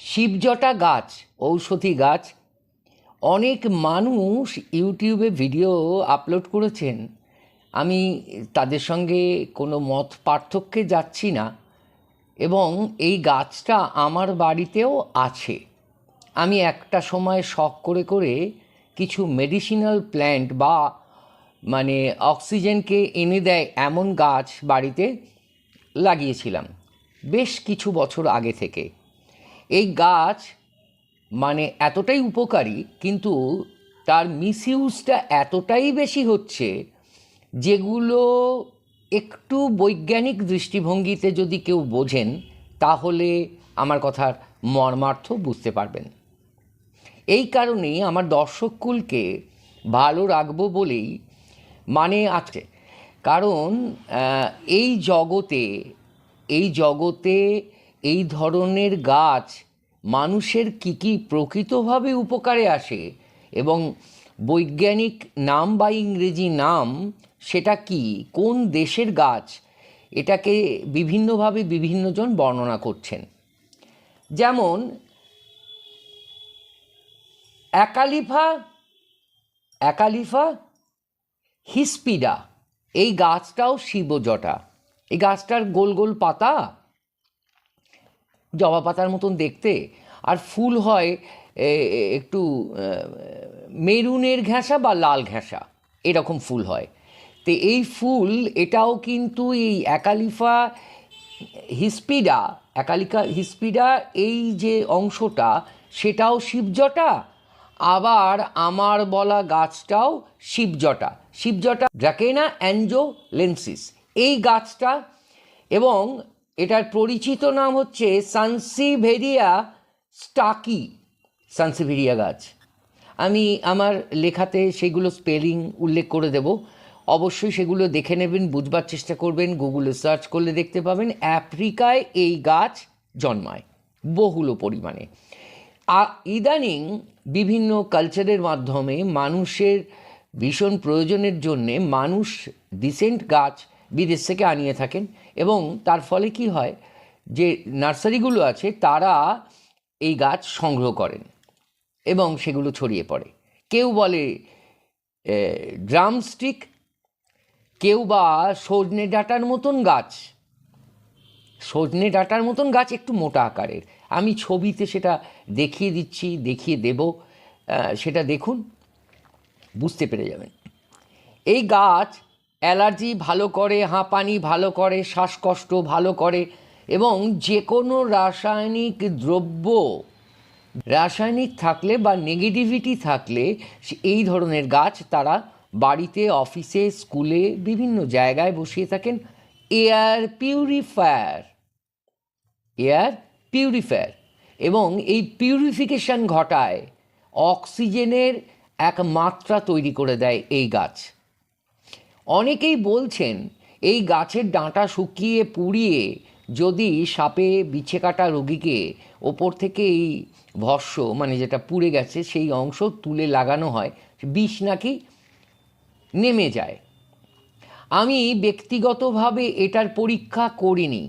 শিবজটা গাছ, ঔষধি গাছ। অনেক মানুষ ইউটিউবে ভিডিও আপলোড করেছেন। আমি তাদের সঙ্গে কোনো মত পার্থক্যে যাচ্ছি না এবং এই গাছটা আমার বাড়িতেও আছে। আমি একটা সময় শখ করে করে কিছু মেডিসিনাল প্ল্যান্ট বা মানে অক্সিজেনকে এনে দেয় এমন গাছ বাড়িতে লাগিয়েছিলাম। বেশ কিছু বছর আগে থেকে। এই গাছ মানে এতটাই উপকারী, কিন্তু তার মিসইউজটা এতটাই বেশি হচ্ছে যেগুলো একটু বৈজ্ঞানিক দৃষ্টিভঙ্গিতে যদি কেউ বোঝেন, তাহলে আমার কথার মর্মার্থ বুঝতে পারবেন। এই কারণেই আমার দর্শককুলকে ভালো রাখব বলেই মানে আছে। কারণ এই জগতে এই জগতে এই ধরনের গাছ মানুষের কী কী প্রকৃতভাবে উপকারে আসে এবং বৈজ্ঞানিক নাম বা ইংরেজি নাম সেটা কি? কোন দেশের গাছ? এটাকে বিভিন্নভাবে বিভিন্নজন বর্ণনা করছেন। যেমন অ্যাকালিফা অ্যাকালিফা হিসপিডা, এই গাছটাও শিবজটা। এই গাছটার গোল গোল পাতা জবা পাতার মতন দেখতে। আর ফুল হয় একটু মেরুনের ঘেঁষা বা লাল ঘেঁষা এরকম ফুল হয়। তো এই ফুল, এটাও কিন্তু এই একালিফা হিসপিডা, একালিকা হিসপিডা, এই যে অংশটা, সেটাও শিবজটা। আবার আমার বলা গাছটাও শিবজটা। শিবজটা ড্রাকেনা অ্যাঞ্জোলেন্সিস এই গাছটা এবং এটার পরিচিত নাম হচ্ছে সানসিভেরিয়া স্টাকি, সানসিভেরিয়া গাছ। আমি আমার লেখাতে সেগুলো স্পেলিং উল্লেখ করে দেব। অবশ্যই সেগুলো দেখে নেবেন, বুঝবার চেষ্টা করবেন, গুগলে সার্চ করলে দেখতে পাবেন আফ্রিকায় এই গাছ জন্মায়, বহুল পরিমাণে। ইদানিং বিভিন্ন কালচারের মাধ্যমে মানুষের ভীষণ প্রয়োজনের জন্যে মানুষ ডিসেন্ট গাছ বিদেশ থেকে আনিয়ে থাকেন এবং তার ফলে কি হয় যে নার্সারিগুলো আছে তারা এই গাছ সংগ্রহ করেন এবং সেগুলো ছড়িয়ে পড়ে। কেউ বলে ড্রামস্টিক, কেউ বা সজনে ডাঁটার মতন গাছ। সজনে ডাঁটার মতন গাছ একটু মোটা আকারের। আমি ছবিতে সেটা দেখিয়ে দিচ্ছি, দেখিয়ে দেব সেটা দেখুন, বুঝতে পেরে যাবেন। এই গাছ অ্যালার্জি ভালো করে, হাঁপানি ভালো করে, শ্বাসকষ্ট ভালো করে এবং যে কোনো রাসায়নিক দ্রব্য, রাসায়নিক থাকলে বা নেগেটিভিটি থাকলে এই ধরনের গাছ তারা বাড়িতে, অফিসে, স্কুলে, বিভিন্ন জায়গায় বসিয়ে থাকেন। এয়ার পিউরিফায়ার এয়ার পিউরিফায়ার এবং এই পিউরিফিকেশন ঘটায়, অক্সিজেনের এক মাত্রা তৈরি করে দেয় এই গাছ। অনেকেই বলছেন, এই গাছের ডাঁটা শুকিয়ে পুড়িয়ে যদি সাপে বিছে কাটা রোগীকে ওপর থেকে এই ভস্য মানে যেটা পুড়ে গেছে, সেই অংশ তুলে লাগানো হয়, বিষ নাকি নেমে যায়? আমি ব্যক্তিগতভাবে এটার পরীক্ষা করিনি।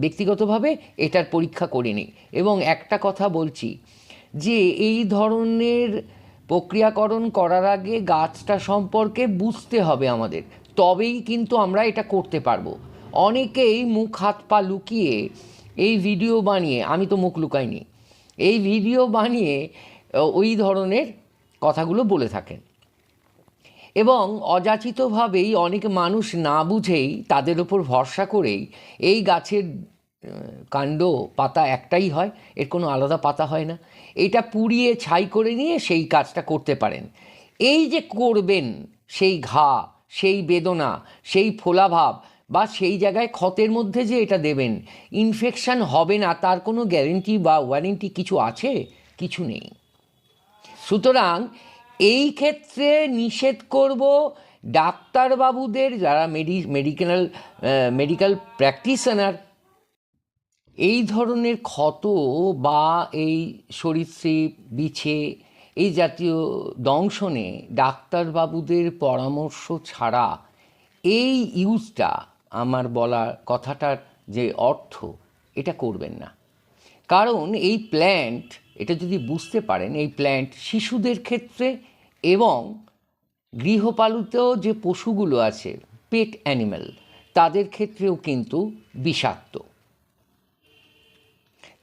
ব্যক্তিগতভাবে এটার পরীক্ষা করিনি। এবং একটা কথা বলছি যে, এই ধরনের প্রক্রিয়াকরণ করার আগে গাছটা সম্পর্কে বুঝতে হবে আমাদের। তবেই কিন্তু আমরা এটা করতে পারব। অনেকেই মুখ, হাত, পা লুকিয়ে এই ভিডিও বানিয়ে, আমি তো মুখ লুকাইনি, এই ভিডিও বানিয়ে ওই ধরনের কথাগুলো বলে থাকেন। এবং অযাচিতভাবেই অনেক মানুষ না বুঝেই তাদের ওপর ভরসা করেই এই গাছের কাণ্ড, পাতা একটাই হয়, এর কোনো আলাদা পাতা হয় না। এটা পুড়িয়ে ছাই করে নিয়ে সেই কাজটা করতে পারেন। এই যে করবেন, সেই ঘা, সেই বেদনা, সেই ফোলাভাব বা সেই জায়গায় ক্ষতের মধ্যে যে এটা দেবেন ইনফেকশান হবে না, তার কোনো গ্যারেন্টি বা ওয়ারেন্টি কিছু আছে? কিছু নেই। সুতরাং এই ক্ষেত্রে নিষেধ করব ডাক্তারবাবুদের, যারা মেডি মেডিকেল মেডিকেল প্র্যাকটিশনার এই ধরনের ক্ষত বা এই সরীসৃপ বিছে, এই জাতীয় দংশনে ডাক্তারবাবুদের পরামর্শ ছাড়া এই ইউজটা আমার বলা কথাটার যে অর্থ, এটা করবেন না। কারণ এই প্ল্যান্ট এটা যদি বুঝতে পারেন, এই প্ল্যান্ট শিশুদের ক্ষেত্রে এবং গৃহপালিত যে পশুগুলো আছে পেট অ্যানিম্যাল তাদের ক্ষেত্রেও কিন্তু বিষাক্ত।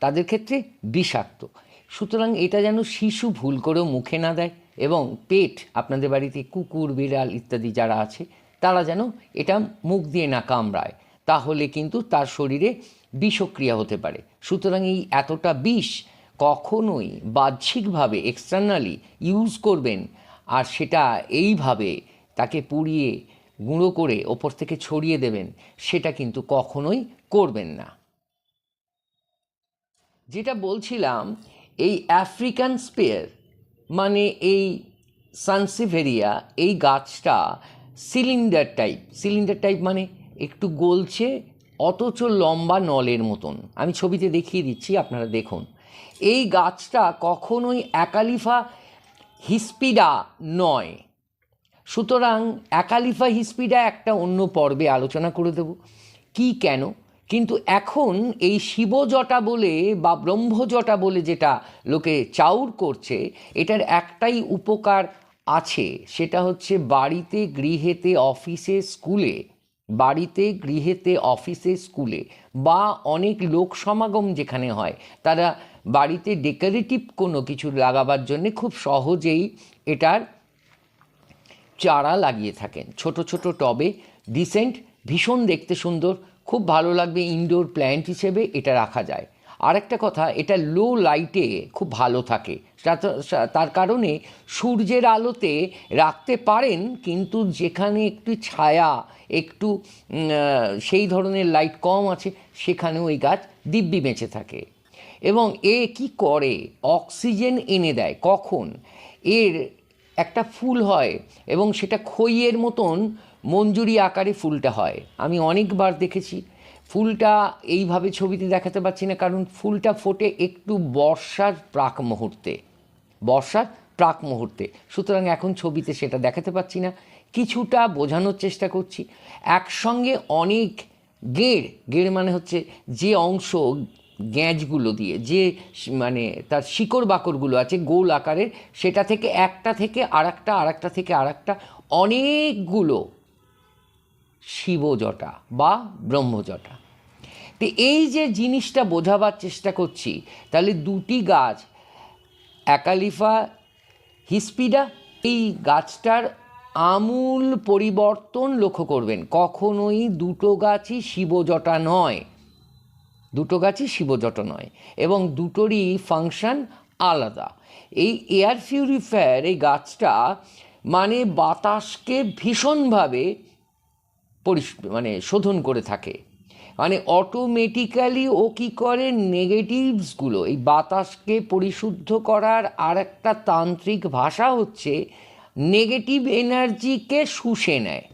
তাদের ক্ষেত্রে বিষাক্ত। সুতরাং এটা যেন শিশু ভুল করেও মুখে না দেয় এবং পেট, আপনাদের বাড়িতে কুকুর, বিড়াল ইত্যাদি যারা আছে, তারা যেন এটা মুখ দিয়ে না কামড়ায়। তাহলে কিন্তু তার শরীরে বিষক্রিয়া হতে পারে। সুতরাং এই এতটা বিষ কখনোই বাহ্যিকভাবে এক্সটার্নালি ইউজ করবেন আর সেটা এইভাবে তাকে পুড়িয়ে, গুঁড়ো করে ওপর থেকে ছড়িয়ে দেবেন, সেটা কিন্তু কখনোই করবেন না। যেটা বলছিলাম, এই আফ্রিকান স্পেয়ার মানে এই সানসিভেরিয়া এই গাছটা সিলিন্ডার টাইপ সিলিন্ডার টাইপ মানে একটু গোলছে, অথচ লম্বা নলের মতন। আমি ছবিতে দেখিয়ে দিচ্ছি, আপনারা দেখুন। এই গাছটা কখনোই অ্যাকালিফা হিসপিডা নয়। সুতরাং অ্যাকালিফা হিসপিডা একটা অন্য পর্বে আলোচনা করে দেব। কি কেন? কিন্তু এখন এই শিবজটা বলে বা ব্রহ্মজটা বলে যেটা লোকে চাউর করছে, এটার একটাই উপকার আছে, সেটা হচ্ছে বাড়িতে গৃহেতে অফিসে স্কুলে, বাড়িতে গৃহেতে অফিসে স্কুলে বা অনেক লোক সমাগম যেখানে হয়, তারা বাড়িতে ডেকোরেটিভ কোনো কিছু লাগাবার জন্যে খুব সহজেই এটার চারা লাগিয়ে থাকেন। ছোট ছোট টবে ডিসেন্ট, ভীষণ দেখতে সুন্দর খুব ভালো লাগবে ইনডোর প্ল্যান্ট হিসেবে এটা রাখা যায়। আরেকটা কথা, এটা লো লাইটে খুব ভালো থাকে। তার কারণে সূর্যের আলোতে রাখতে পারেন, কিন্তু যেখানে একটু ছায়া, একটু সেই ধরনের লাইট কম আছে সেখানে ওই গাছ দিব্যি বেঁচে থাকে। এবং এ কি করে? অক্সিজেন এনে দেয়। কখন? এর একটা ফুল হয় এবং সেটা খইয়ের মতন মঞ্জুরি আকারে ফুলটা হয়। আমি অনেকবার দেখেছি, ফুলটা এইভাবে ছবিতে দেখাতে পারছি না, কারণ ফুলটা ফোটে একটু বর্ষার প্রাক মুহূর্তে। বর্ষার প্রাক মুহূর্তে। সুতরাং এখন ছবিতে সেটা দেখাতে পাচ্ছি না। কিছুটা বোঝানোর চেষ্টা করছি। একসঙ্গে অনেক গেড় গেড় মানে হচ্ছে যে অংশ গ্যাঁজগুলো দিয়ে, যে মানে তার শিকড় বাকড়গুলো আছে গোল আকারের, সেটা থেকে একটা থেকে আরেকটা আরেকটা থেকে আরেকটা, অনেকগুলো শিবজটা বা ব্রহ্মজটা। তো এই যে জিনিসটা বোঝাবার চেষ্টা করছি, তাহলে দুটি গাছ অ্যাকালিফা হিসপিডা, এই গাছটার আমূল পরিবর্তন লক্ষ্য করবেন। কখনোই দুটো গাছই শিবজটা নয়। দুটো গাছই শিবজট নয় এবং দুটোরই ফাংশন আলাদা। এই এয়ার ফিউরিফায়ার এই গাছটা মানে বাতাসকে ভীষণভাবে পরিস মানে শোধন করে থাকে। মানে অটোমেটিক্যালি ও কী করে? নেগেটিভসগুলো এই বাতাসকে পরিশুদ্ধ করার আর একটা তান্ত্রিক ভাষা হচ্ছে নেগেটিভ এনার্জিকে শুষে নেয়।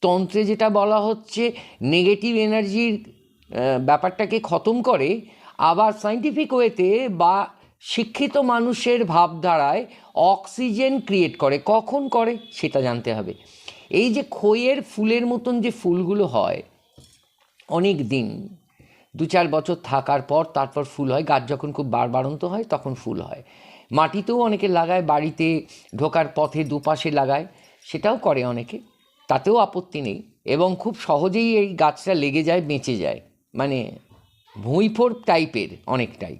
তন্ত্রে যেটা বলা হচ্ছে নেগেটিভ এনার্জির ব্যাপারটাকে খতম করে, আবার সাইন্টিফিক ওয়েতে বা শিক্ষিত মানুষের ভাবধারায় অক্সিজেন ক্রিয়েট করে। কখন করে? সেটা জানতে হবে। এই যে খইয়ের ফুলের মতন যে ফুলগুলো হয়, অনেক দিন, দু চার বছর থাকার পর তারপর ফুল হয়, গাছ যখন খুব বাড়বাড়ন্ত হয় তখন ফুল হয়। মাটিতেও অনেকে লাগায়, বাড়িতে ঢোকার পথে দুপাশে লাগায়, সেটাও করে অনেকে, তাতেও আপত্তি নেই এবং খুব সহজেই এই গাছটা লেগে যায়, বেঁচে যায় মানে ভুঁইফোর টাইপের অনেকটাই।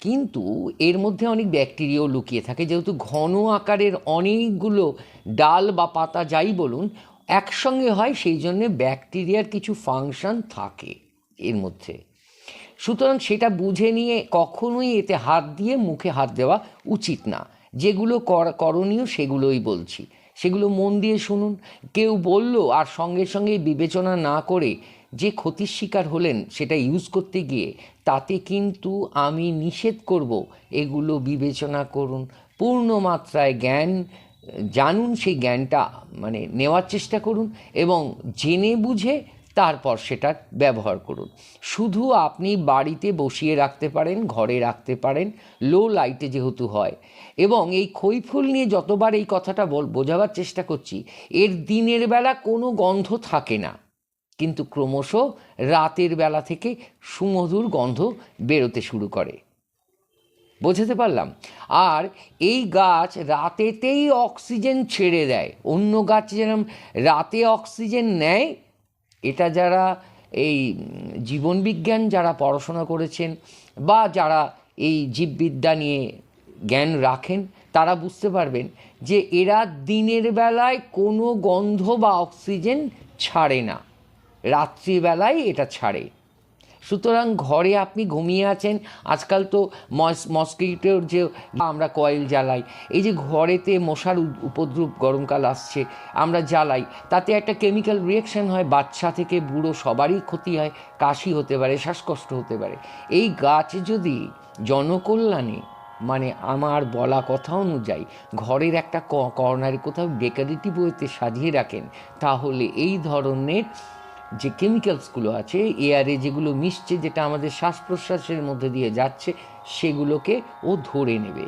কিন্তু এর মধ্যে অনেক ব্যাকটেরিয়াও লুকিয়ে থাকে। যেহেতু ঘন আকারের অনেকগুলো ডাল বা পাতা যাই বলুন, একসঙ্গে হয়, সেই জন্যে ব্যাকটেরিয়ার কিছু ফাংশন থাকে এর মধ্যে। সুতরাং সেটা বুঝে নিয়ে কখনোই এতে হাত দিয়ে মুখে হাত দেওয়া উচিত না। যেগুলো কর- করণীয় সেগুলোই বলছি। সেগুলো মন দিয়ে শুনুন। কেউ বলল, আর সঙ্গে সঙ্গে বিবেচনা না করে যে ক্ষতির শিকার হলেন সেটা ইউজ করতে গিয়ে তাতে কিন্তু আমি নিষেধ করব। এগুলো বিবেচনা করুন। পূর্ণ মাত্রায় জ্ঞান, জানুন সেই জ্ঞানটা মানে নেওয়ার চেষ্টা করুন এবং জেনে বুঝে তারপর সেটা ব্যবহার করুন। শুধু আপনি বাড়িতে বসিয়ে রাখতে পারেন, ঘরে রাখতে পারেন লো লাইটে যেহেতু হয়। এবং এই খৈফুল নিয়ে যতবার এই কথাটা বল, বোঝাবার চেষ্টা করছি, এর দিনের বেলা কোনো গন্ধ থাকে না। কিন্তু ক্রমশ রাতের বেলা থেকে সুমধুর গন্ধ বেরোতে শুরু করে। বোঝাতে পারলাম। আর এই গাছ রাতেতেই অক্সিজেন ছেড়ে দেয়। অন্য গাছ যেরকম রাতে অক্সিজেন নেয়, এটা যারা এই জীবনবিজ্ঞান যারা পড়াশোনা করেছেন বা যারা এই জীববিদ্যা নিয়ে জ্ঞান রাখেন, তারা বুঝতে পারবেন যে এরা দিনের বেলায় কোনো গন্ধ বা অক্সিজেন ছাড়ে না। রাত্রিবেলায় এটা ছাড়ে। সুতরাং ঘরে আপনি ঘুমিয়ে আছেন, আজকাল তো মস্কিটোর যে আমরা কয়েল জ্বালাই, এই যে ঘরেতে মশার উপদ্রব গরমকাল আসছে, আমরা জ্বালাই, তাতে একটা কেমিক্যাল রিয়াকশন হয়, বাচ্চা থেকে বুড়ো সবারই ক্ষতি হয়, কাশি হতে পারে, শ্বাসকষ্ট হতে পারে। এই গাছ যদি জনকল্যাণে মানে আমার বলা কথা অনুযায়ী ঘরের একটা কর্নারে কোথাও ডেকারেটিভ ওয়েতে সাজিয়ে রাখেন, তাহলে এই ধরনের যে কেমিক্যালসগুলো আছে এয়ারে যেগুলো মিশছে, যেটা আমাদের শ্বাস প্রশ্বাসের মধ্যে দিয়ে যাচ্ছে, সেগুলোকে ও ধরে নেবে,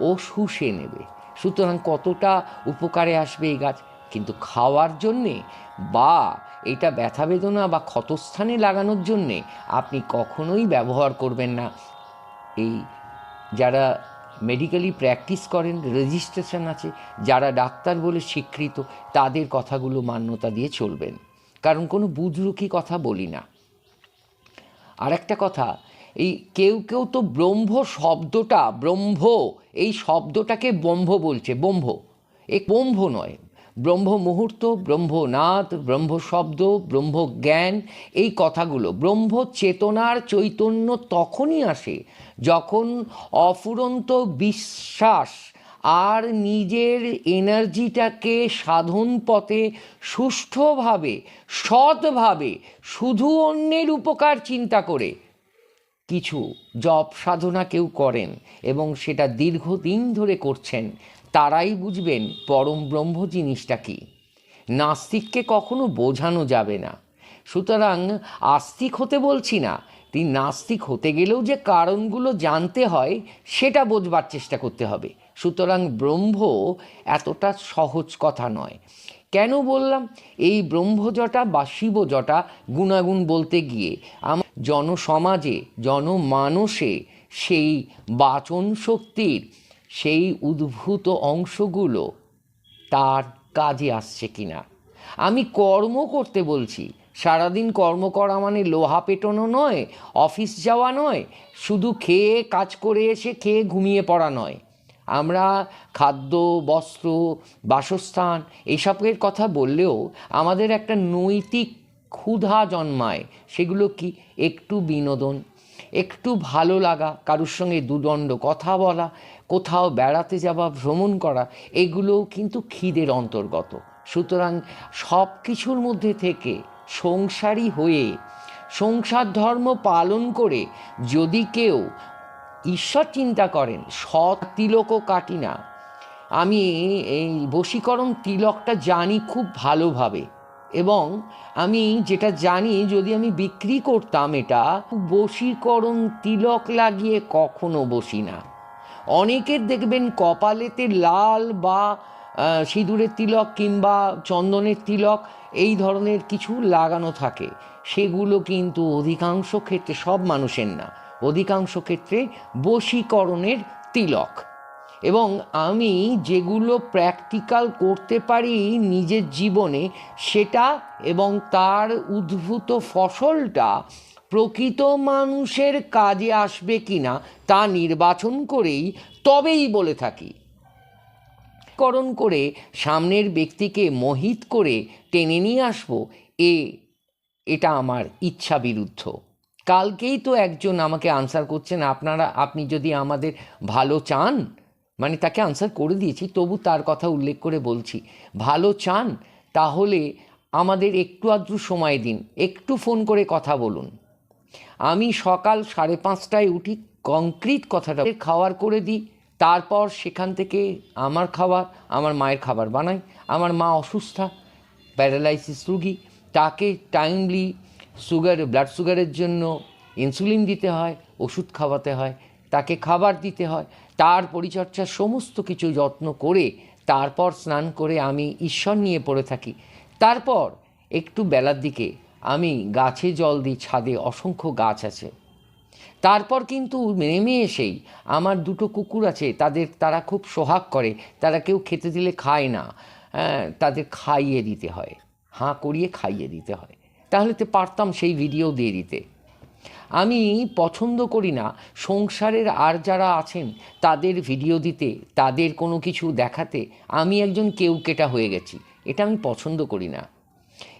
ও শুষে নেবে। সুতরাং কতটা উপকারে আসবে এই গাছ? কিন্তু খাওয়ার জন্যে বা এটা ব্যথা বেদনা বা ক্ষতস্থানে লাগানোর জন্যে আপনি কখনোই ব্যবহার করবেন না। এই যারা মেডিকেলি প্র্যাকটিস করেন রেজিস্ট্রেশন আছে, যারা ডাক্তার বলে স্বীকৃত, তাদের কথাগুলো মান্যতা দিয়ে চলবেন। কারণ কোনো বুজরুকি কথা বলি না। আর একটা কথা, এই কেউ কেউ তো ব্রহ্ম শব্দটা, ব্রহ্ম, এই শব্দটাকে ব্রহ্ম বলছে, ব্রহ্ম। এ ব্রহ্ম নয়, ব্রহ্ম মুহূর্ত ব্রহ্মনাথ ব্রহ্ম শব্দ, ব্রহ্ম জ্ঞান, এই কথাগুলো। ব্রহ্ম চেতনার চৈতন্য তখনই আসে যখন অফুরন্ত বিশ্বাস আর নিজের এনার্জিটাকে সাধন পথে সুষ্ঠুভাবে, সৎভাবে, শুধু অন্যের উপকার চিন্তা করে কিছু জপ সাধনা কেউ করেন এবং সেটা দীর্ঘদিন ধরে করছেন, তারাই বুঝবেন পরম ব্রহ্ম জিনিসটা কি। নাস্তিককে কখনো বোঝানো যাবে না। সুতরাং আস্তিক হতে বলছি না, তিনি নাস্তিক হতে গেলেও যে কারণগুলো জানতে হয়, সেটা বোঝবার চেষ্টা করতে হবে। সুতরাং ব্রহ্ম এতটা সহজ কথা নয়। কেন বললাম? এই ব্রহ্মজটা বা শিবজটা গুণাগুণ বলতে গিয়ে আমার জনসমাজে, জনমানসে সেই বাচন শক্তির, সেই উদ্ভূত অংশগুলো তার কাজে আসছে কিনা? আমি কর্ম করতে বলছি। সারাদিন কর্ম করা মানে লোহা পেটানো নয়, অফিস যাওয়া নয়, শুধু খেয়ে কাজ করে এসে খেয়ে ঘুমিয়ে পড়া নয়। আমরা খাদ্য, বস্ত্র, বাসস্থান এসবের কথা বললেও আমাদের একটা নৈতিক ক্ষুধা জন্মায়। সেগুলো কি? একটু বিনোদন, একটু ভালো লাগা, কারোর সঙ্গে দুদণ্ড কথা বলা, কোথাও বেড়াতে যাওয়া, ভ্রমণ করা, এগুলোও কিন্তু খিদের অন্তর্গত। সুতরাং সব কিছুর মধ্যে থেকে সংসারী হয়ে, সংসার ধর্ম পালন করে যদি কেউ ঈশ্বর চিন্তা করেন, সৎ তিলকও কাটি না। আমি এই বশীকরণ তিলকটা জানি খুব ভালোভাবে এবং আমি যেটা জানি, যদি আমি বিক্রি করতাম এটা, বশীকরণ তিলক লাগিয়ে কখনো বসি না। অনেকের দেখবেন কপালেতে লাল বা সিঁদুরের তিলক কিংবা চন্দনের তিলক এই ধরনের কিছু লাগানো থাকে। সেগুলো কিন্তু অধিকাংশ ক্ষেত্রে সব মানুষের না। অধিকাংশ ক্ষেত্রে বশীকরণের তিলক। এবং আমি যেগুলো প্র্যাকটিক্যাল করতে পারি নিজের জীবনে, সেটা এবং তার উদ্ভূত ফসলটা প্রকৃত মানুষের কাজে আসবে কিনা তা নির্বাচন করেই তবেই বলে থাকি। করণ করে সামনের ব্যক্তিকে মোহিত করে টেনে নিয়ে আসব, এ, এটা আমার ইচ্ছা বিরুদ্ধ কালকেই তো একজন আমাকে আনসার করছেন, আপনারা, আপনি যদি আমাদের ভালো চান মানে তাকে আনসার করে দিয়েছি, তবু তার কথা উল্লেখ করে বলছি, ভালো চান, তাহলে আমাদের একটু আধটু সময় দিন, একটু ফোন করে কথা বলুন। আমি সকাল সাড়ে পাঁচটায় উঠি কংক্রিট কথাটা খাওয়ার করে দিই, তারপর সেখান থেকে আমার খাবার, আমার মায়ের খাবার বানাই, আমার মা অসুস্থা প্যারালাইসিস রুগী, তাকে টাইমলি সুগার ব্লাড সুগারের জন্য ইনসুলিন দিতে হয়, ওষুধ খাওয়াতে হয়, তাকে খাবার দিতে হয়, তার পরিচর্যার সমস্ত কিছু যত্ন করে তারপর স্নান করে আমি ঈশ্বর নিয়ে পড়ে থাকি। তারপর একটু বেলার দিকে আমি গাছে জল দিই, ছাদে অসংখ্য গাছ আছে। তারপর কিন্তু নেমে এসেই আমার দুটো কুকুর আছে, তাদের তারা খুব সোহাগ করে, তারা কেউ খেতে দিলে খায় না হ্যাঁ তাদের খাইয়ে দিতে হয়, হাঁ করিয়ে খাইয়ে দিতে হয়। তাহলে তো পারতাম সেই ভিডিও দিয়ে দিতে। আমি পছন্দ করি না সংসারের আর যারা আছেন, তাদের ভিডিও দিতে, তাদের কোনো কিছু দেখাতে আমি একজন কেউ কেটা হয়ে গেছি। এটা আমি পছন্দ করি না।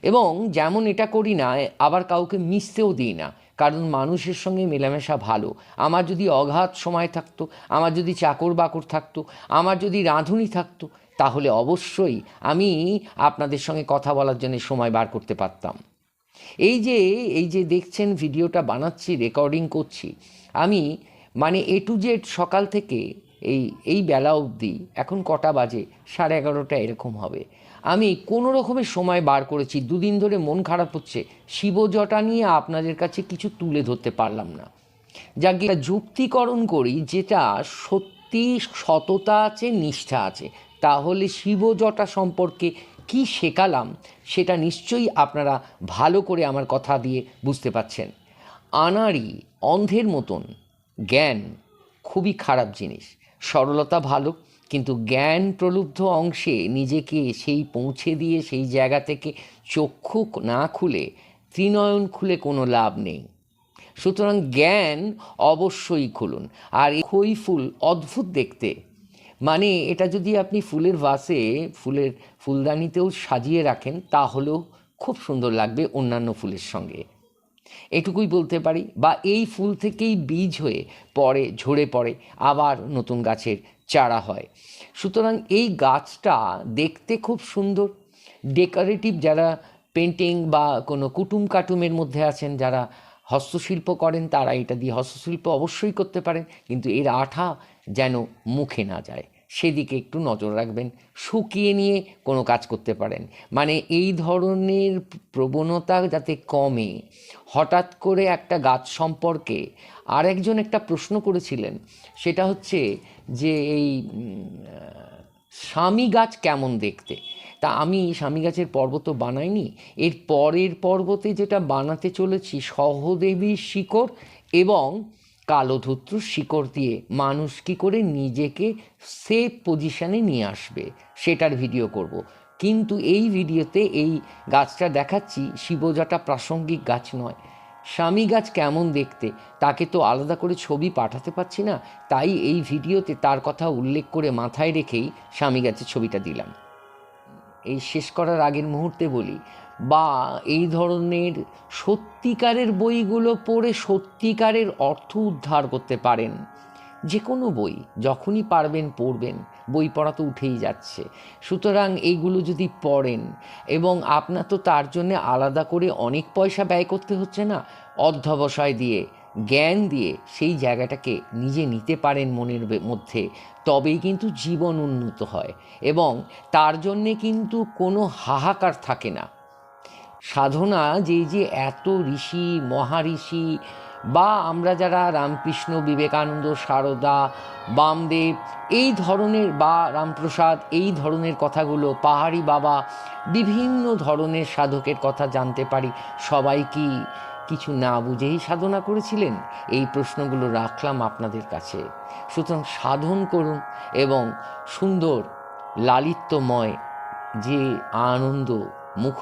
এবং যেমন এটা করি না, আবার কাউকে মিশতেও দিই না। কারণ মানুষের সঙ্গে মেলামেশা ভালো। আমার যদি অগাধ সময় থাকতো, আমার যদি চাকর বাকর থাকতো, আমার যদি রাঁধুনি থাকতো, তাহলে অবশ্যই আমি আপনাদের সঙ্গে কথা বলার জন্য সময় বার করতে পারতাম। এই যে এই যে দেখছেন ভিডিওটা বানাচ্ছি রেকর্ডিং করছি, আমি মানে এ টু জেড সকাল থেকে এই এই বেলা অবধি, এখন কটা বাজে? সাড়ে এগারোটা এরকম হবে। আমি কোনো রকমের সময় বার করেছি, দুদিন ধরে মন খারাপ হচ্ছে, শিবজটা নিয়ে আপনাদের কাছে কিছু তুলে ধরতে পারলাম না। যাকে যুক্তিকরণ করি, যেটা সত্যি সততা আছে, নিষ্ঠা আছে, তাহলে শিবজটা সম্পর্কে কি শেখালাম সেটা নিশ্চয়ই আপনারা ভালো করে আমার কথা দিয়ে বুঝতে পাচ্ছেন আনাড়ি অন্ধের মতন, জ্ঞান খুবই খারাপ জিনিস। সরলতা ভালো, কিন্তু জ্ঞান প্রলুব্ধ অংশে নিজেকে সেই পৌঁছে দিয়ে সেই জায়গা থেকে চক্ষু না খুলে, ত্রিনয়ন খুলে কোনো লাভ নেই। সুতরাং জ্ঞান অবশ্যই খুলুন। আর এই ফুল অদ্ভুত দেখতে। মানে এটা যদি আপনি ফুলের ভাসে ফুলের ফুলদানিতেও সাজিয়ে রাখেন, তাহলেও খুব সুন্দর লাগবে অন্যান্য ফুলের সঙ্গে। এটুকুই বলতে পারি। বা এই ফুল থেকেই বীজ হয়ে পরে ঝরে পড়ে, আবার নতুন গাছের চারা হয়। সুতরাং এই গাছটা দেখতে খুব সুন্দর। ডেকোরেটিভ যারা পেন্টিং বা কোনো কুটুম কাটুমের মধ্যে আছেন, যারা হস্তশিল্প করেন, তারা এটা দিয়ে হস্তশিল্প অবশ্যই করতে পারেন, কিন্তু এর আঠা যেন মুখে না যায়। সেদিকে একটু নজর রাখবেন, শুকিয়ে নিয়ে কোনো কাজ করতে পারেন। মানে এই ধরনের প্রবণতা যাতে কমে, হঠাৎ করে একটা গাছ সম্পর্কে আরেকজন একটা প্রশ্ন করেছিলেন, সেটা হচ্ছে যে এই স্বামী গাছ কেমন দেখতে? তা আমি স্বামী গাছের পর্ব তো বানাইনি, এর পরের পর্বতে যেটা বানাতে চলেছি সহদেবীর শিকড় এবং কালোধূত্রুর শিকড় দিয়ে মানুষ কী করে নিজেকে সেফ পজিশানে নিয়ে আসবে? সেটার ভিডিও করব। কিন্তু এই ভিডিওতে এই গাছটা দেখাচ্ছি, শিবজাটা প্রাসঙ্গিক গাছ নয়। স্বামী গাছ কেমন দেখতে? তাকে তো আলাদা করে ছবি পাঠাতে পারছি না। তাই এই ভিডিওতে তার কথা উল্লেখ করে মাথায় রেখেই স্বামী গাছের ছবিটা দিলাম। এই শেষ করার আগের মুহূর্তে বলি বা এই ধরনের সত্যিকারের বইগুলো পড়ে সত্যিকারের অর্থ উদ্ধার করতে পারেন। যে কোনো বই, যখনই পারবেন পড়বেন, বই পড়া তো উঠেই যাচ্ছে। সুতরাং এইগুলো যদি পড়েন এবং আপনার তো তার জন্যে আলাদা করে অনেক পয়সা ব্যয় করতে হচ্ছে না, অধ্যবসায় দিয়ে, জ্ঞান দিয়ে সেই জায়গাটাকে নিজে নিতে পারেন মনের মধ্যে, তবেই কিন্তু জীবন উন্নত হয় এবং তার জন্যে কিন্তু কোনো হাহাকার থাকে না। সাধনা যে যে এত ঋষি, মহাঋষি বা আমরা যারা রামকৃষ্ণ, বিবেকানন্দ, সারদা, বামদেব, এই ধরনের বা রামপ্রসাদ, এই ধরনের কথাগুলো, পাহাড়ি বাবা, বিভিন্ন ধরনের সাধকের কথা জানতে পারি। সবাই কি কিছু না বুঝেই সাধনা করেছিলেন? এই প্রশ্নগুলো রাখলাম আপনাদের কাছে। সুতরাং সাধন করুন এবং সুন্দর, লালিত্যময় যে আনন্দ মুখ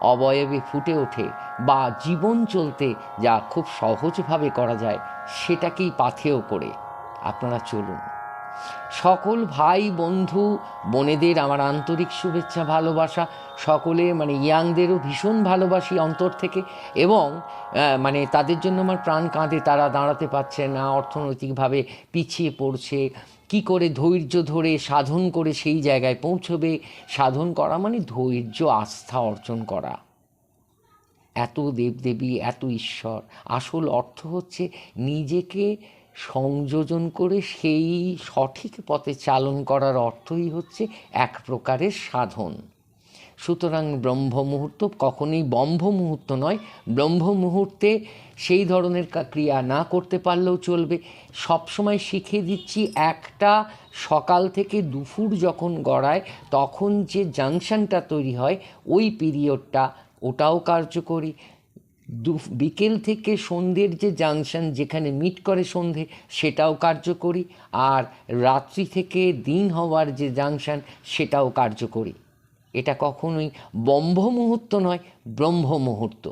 অবয়বে ফুটে ওঠে বা জীবন চলতে যা খুব সহজভাবে করা যায় সেটাকেই পাথেয় করে আপনারা চলুন। সকল ভাই, বন্ধু, বোনেদের আমার আন্তরিক শুভেচ্ছা, ভালোবাসা, সকলে মানে ইয়াংদেরও ভীষণ ভালোবাসি অন্তর থেকে এবং মানে তাদের জন্য আমার প্রাণ কাঁদে, তারা দাঁড়াতে পারছে না, অর্থনৈতিকভাবে পিছিয়ে পড়ছে কি করে ধৈর্য ধরে সাধন করে সেই জায়গায় পৌঁছবে? সাধন করা মানে ধৈর্য, আস্থা অর্জন করা। এত দেবদেবী, এত ঈশ্বর। আসল অর্থ হচ্ছে নিজেকে সংযোজন করে সেই সঠিক পথে চালন করার অর্থই হচ্ছে এক প্রকারের সাধন। সুতরাং ব্রহ্ম মুহূর্ত কখনোই ব্রহ্ম মুহূর্ত নয়। ব্রহ্ম মুহূর্তে সেই ধরনের ক্রিয়া না করতে পারলেও চলবে। সবসময় শিখিয়ে দিচ্ছি, একটা সকাল থেকে দুপুর যখন গড়ায়, তখন যে জাংশনটা তৈরি হয়, ওই পিরিয়ডটা, ওটাও কার্যকরী। দু বিকেল থেকে সন্ধ্যের যে জাংশন, যেখানে মিট করে সন্ধে, সেটাও কার্যকরী। আর রাত্রি থেকে দিন হওয়ার যে জাংশন, সেটাও কার্যকরী। এটা কখনোই ব্রহ্ম মুহূর্ত নয় ব্রহ্ম মুহূর্ত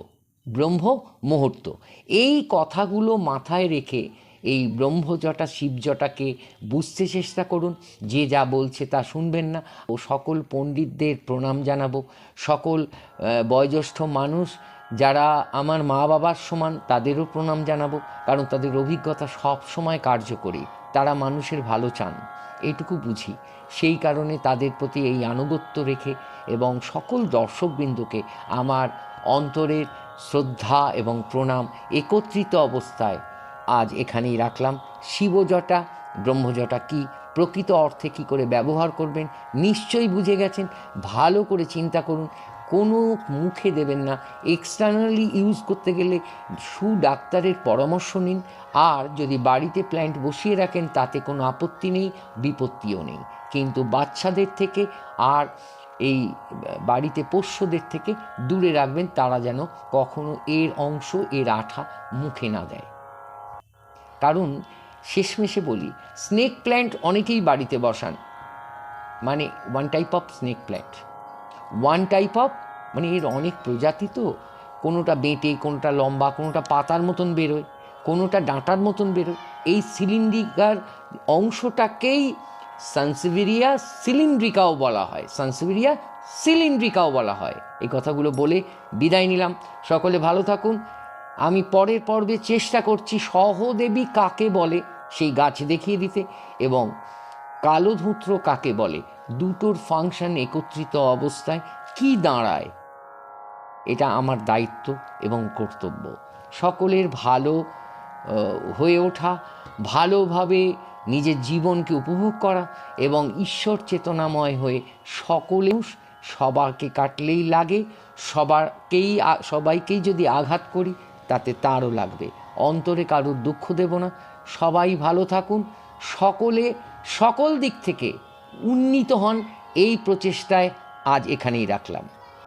ব্রহ্ম মুহূর্ত এই কথাগুলো মাথায় রেখে এই ব্রহ্মজটা, শিবজটাকে বুঝতে চেষ্টা করুন। যে যা বলছে তা শুনবেন না। ও সকল পণ্ডিতদের প্রণাম জানাব। সকল বয়োজ্যেষ্ঠ মানুষ যারা আমার মা বাবার সমান, তাদেরও প্রণাম জানাব। কারণ তাদের অভিজ্ঞতা সব সময় কার্যকরী। তারা মানুষের ভালো চান। এইটুকু বুঝি। সেই কারণে তাদের প্রতি এই আনুগত্য রেখে এবং সকল দর্শকবৃন্দকে আমার অন্তরের শ্রদ্ধা এবং প্রণাম একত্রিত অবস্থায় আজ এখানেই রাখলাম। শিবজটা, ব্রহ্মজটা কি, প্রকৃত অর্থে কি করে ব্যবহার করবেন, নিশ্চয়ই বুঝে গেছেন। ভালো করে চিন্তা করুন। কোনো মুখে দেবেন না। এক্সটার্নালি ইউজ করতে গেলে সু ডাক্তারের পরামর্শ নিন। আর যদি বাড়িতে প্ল্যান্ট বসিয়ে রাখেন, তাতে কোনো আপত্তি নেই, বিপত্তিও নেই। কিন্তু বাচ্চাদের থেকে আর এই বাড়িতে পোষ্যদের থেকে দূরে রাখবেন, তারা যেন কখনো এর অংশ, এর আঠা মুখে না দেয়। কারণ শেষমেশে বলি স্নেক প্ল্যান্ট অনেকেই বাড়িতে বসান। মানে one type of snake plant one type of মানে এর অনেক প্রজাতি তো, কোনোটা বেঁটে, কোনোটা লম্বা, কোনোটা পাতার মতন বেরোয়, কোনোটা ডাঁটার মতন বেরোয়, এই সিলিন্ড্রিকার অংশটাকেই সানসিভিরিয়া সিলিন্ড্রিকাও বলা হয়, সানসিভিরিয়া সিলিন্ড্রিকাও বলা হয়, এই কথাগুলো বলে বিদায় নিলাম, সকলে ভালো থাকুন, আমি পরের পর্বে চেষ্টা করছি সহদেবী কাকে বলে, সেই গাছ দেখিয়ে দিতে, এবং কালো ধূত্র কাকে বলে দুটোর ফাংশন একত্রিত অবস্থায় কি দাঁড়ায়? এটা আমার দায়িত্ব এবং কর্তব্য। সকলের ভালো হয়ে ওঠা, ভালোভাবে নিজের জীবনকে উপভোগ করা এবং ঈশ্বর চেতনাময় হয়ে সকলেও সবারকে কাটলেই লাগে, সবারকেই সবাইকেই যদি আঘাত করি, তাতে তারও লাগবে। অন্তরে কারোর দুঃখ দেব না। সবাই ভালো থাকুন। সকলে সকল দিক থেকে উন্নীত হন এই প্রচেষ্টায় আজ এখানেই রাখলাম।